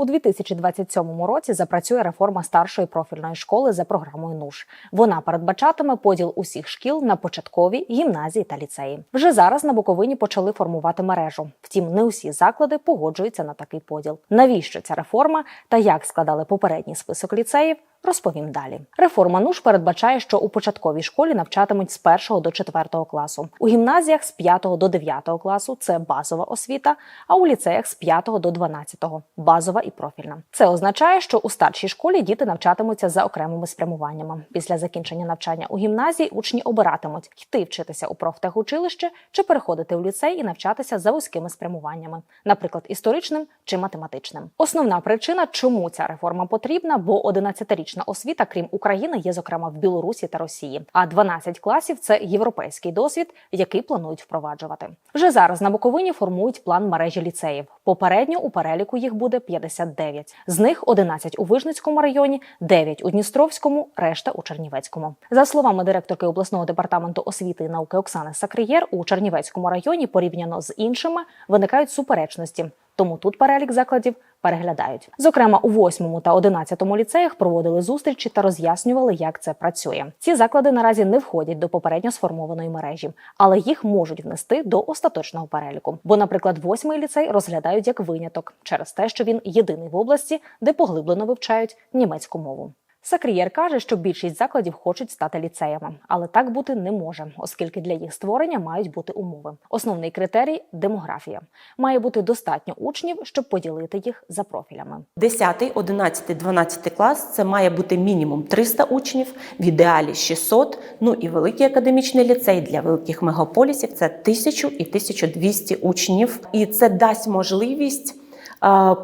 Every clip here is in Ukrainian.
У 2027 році запрацює реформа старшої профільної школи за програмою НУШ. Вона передбачатиме поділ усіх шкіл на початкові, гімназії та ліцеї. Вже зараз на Буковині почали формувати мережу. Втім, не усі заклади погоджуються на такий поділ. Навіщо ця реформа та як складали попередній список ліцеїв? Розповім далі. Реформа НУШ передбачає, що у початковій школі навчатимуть з 1 до 4 класу, у гімназіях з 5 до 9 класу це базова освіта, а у ліцеях з 5 до 12 базова і профільна. Це означає, що у старшій школі діти навчатимуться за окремими спрямуваннями. Після закінчення навчання у гімназії учні обиратимуть йти вчитися у профтехучилище чи переходити у ліцей і навчатися за вузькими спрямуваннями, наприклад, історичним чи математичним. Основна причина, чому ця реформа потрібна, бо 11-річна освіта, крім України, є зокрема в Білорусі та Росії. А 12 класів це європейський досвід, який планують впроваджувати. Вже зараз на Буковині формують план мережі ліцеїв. Попередньо у переліку їх буде 59. З них 11 у Вижницькому районі, 9 у Дністровському, решта у Чернівецькому. За словами директорки обласного департаменту освіти і науки Оксани Сакриєр, у Чернівецькому районі порівняно з іншими виникають суперечності. Тому тут перелік закладів переглядають. Зокрема, у 8 та 11 ліцеях проводили зустрічі та роз'яснювали, як це працює. Ці заклади наразі не входять до попередньо сформованої мережі, але їх можуть внести до остаточного переліку. Бо, наприклад, восьмий ліцей розглядають як виняток через те, що він єдиний в області, де поглиблено вивчають німецьку мову. Сакрієр каже, що більшість закладів хочуть стати ліцеями, але так бути не може, оскільки для їх створення мають бути умови. Основний критерій демографія. Має бути достатньо учнів, щоб поділити їх за профілями. 10, 11, 12 клас це має бути мінімум 300 учнів, в ідеалі 600, ну і великий академічний ліцей для великих мегаполісів це 1000 і 1200 учнів. І це дасть можливість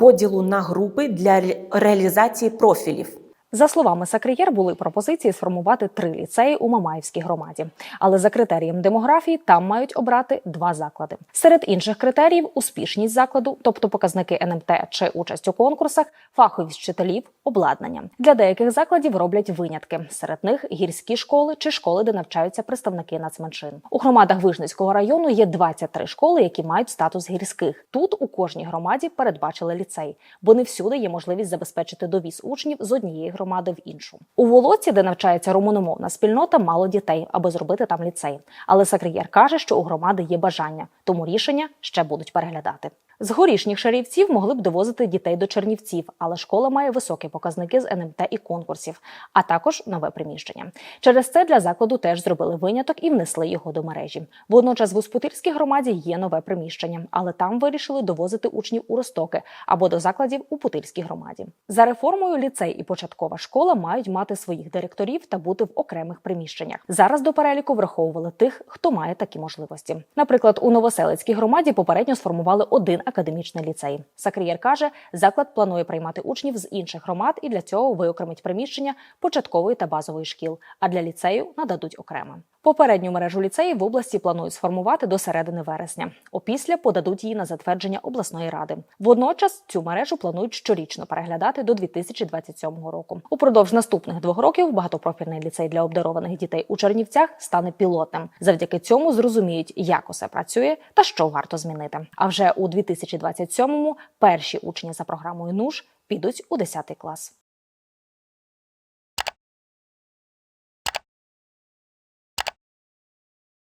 поділу на групи для реалізації профілів. За словами Сакриєр, були пропозиції сформувати три ліцеї у Мамаївській громаді, але за критерієм демографії там мають обрати два заклади. Серед інших критеріїв успішність закладу, тобто показники НМТ чи участь у конкурсах, фаховість вчителів, обладнання. Для деяких закладів роблять винятки. Серед них гірські школи чи школи, де навчаються представники нацменшин. У громадах Вижницького району є 23 школи, які мають статус гірських. Тут у кожній громаді передбачили ліцей, бо не всюди є можливість забезпечити довіз учнів з однієї громади в іншу. У Волоці, де навчається румуномовна спільнота, мало дітей, аби зробити там ліцей. Але Сакриєр каже, що у громади є бажання, тому рішення ще будуть переглядати. З горішніх шарівців могли б довозити дітей до Чернівців, але школа має високі показники з НМТ і конкурсів, а також нове приміщення. Через це для закладу теж зробили виняток і внесли його до мережі. Водночас в Успутильській громаді є нове приміщення, але там вирішили довозити учнів у Ростоки або до закладів у Путильській громаді. За реформою ліцей і початкова школа мають мати своїх директорів та бути в окремих приміщеннях. Зараз до переліку враховували тих, хто має такі можливості. Наприклад, у Новоселицькій громаді попередньо сформували один академічний ліцей. Сакрієр каже, заклад планує приймати учнів з інших громад і для цього виокремить приміщення початкової та базової шкіл. А для ліцею нададуть окремо. Попередню мережу ліцеїв в області планують сформувати до середини вересня. Опісля подадуть її на затвердження обласної ради. Водночас цю мережу планують щорічно переглядати до 2027 року. Упродовж наступних двох років багатопрофільний ліцей для обдарованих дітей у Чернівцях стане пілотним. Завдяки цьому зрозуміють, як усе працює та що варто змінити. А вже у 2027-му перші учні за програмою НУШ підуть у 10 клас.